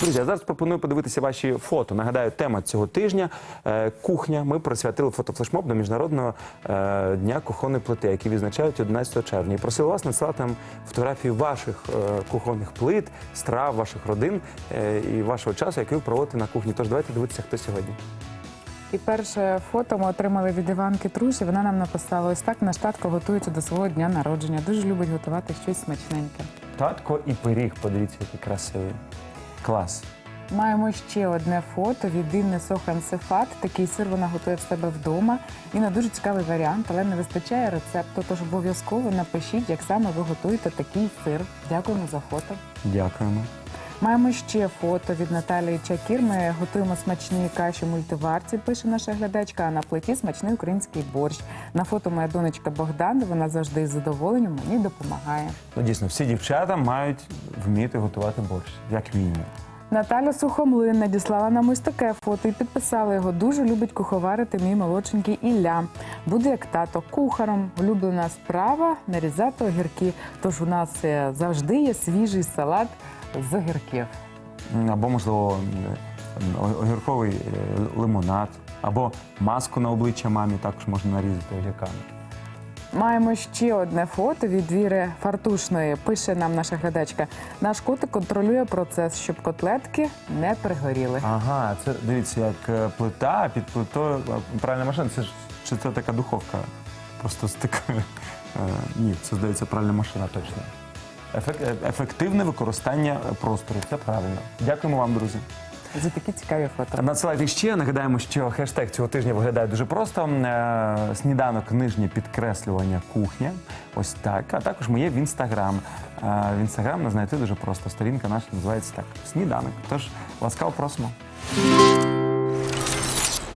Друзі, а зараз пропоную подивитися ваші фото. Нагадаю, тема цього тижня е, кухня. Ми присвятили фотофлешмоб до міжнародного е, дня кухонної плити, який відзначають 11 червня. І просили вас надсилати нам фотографії ваших е, кухонних плит, страв, ваших родин і вашого часу, який ви проводите на кухні. Тож давайте дивитися, хто сьогодні. І перше фото ми отримали від Іванки Труші. Вона нам написала: ось так наш татко готується до свого дня народження. Дуже любить готувати щось смачненьке. Татко і пиріг. Подивіться, який красивий. Клас. Маємо ще одне фото від Інни Сохан Сефат. Такий сир вона готує в себе вдома. І на дуже цікавий варіант, але не вистачає рецепту. Тож обов'язково напишіть, як саме ви готуєте такий сир. Дякуємо за фото. Дякуємо. Маємо ще фото від Наталії Чакір. Ми готуємо смачні каші мультиварці, пише наша глядачка. А на плиті смачний український борщ. На фото моя донечка Богдан. Вона завжди із задоволенням мені допомагає. Ну, дійсно, всі дівчата мають вміти готувати борщ, як мінімум. Наталя Сухомлин надіслала нам ось таке фото і підписала його. Дуже любить куховарити мій молодшенький Ілля. Буде як тато кухаром. Улюблена справа нарізати огірки. Тож у нас е, завжди є свіжий салат з огірків. Або, можливо, огірковий е, лимонад, або маску на обличчя мамі також можна нарізати огірками. Маємо ще одне фото від Віри Фартушної. Пише нам наша глядачка. Наш котик контролює процес, щоб котлетки не пригоріли. Ага, це дивіться, як е, плита, під плитою а, пральна машина. Це ж чи це така духовка? Просто з такою. е, Ні, це здається пральна машина точно. Е, Ефективне використання простору. Це правильно. Дякуємо вам, друзі. За такі цікаві фото. Надсилайте ще. Нагадаємо, що хештег цього тижня виглядає дуже просто. Е, Сніданок нижнє підкреслювання кухня. Ось так. А також ми є в інстаграм. Е, В інстаграм нас знайти дуже просто. Сторінка наша називається так. Сніданок. Тож ласкаво просимо.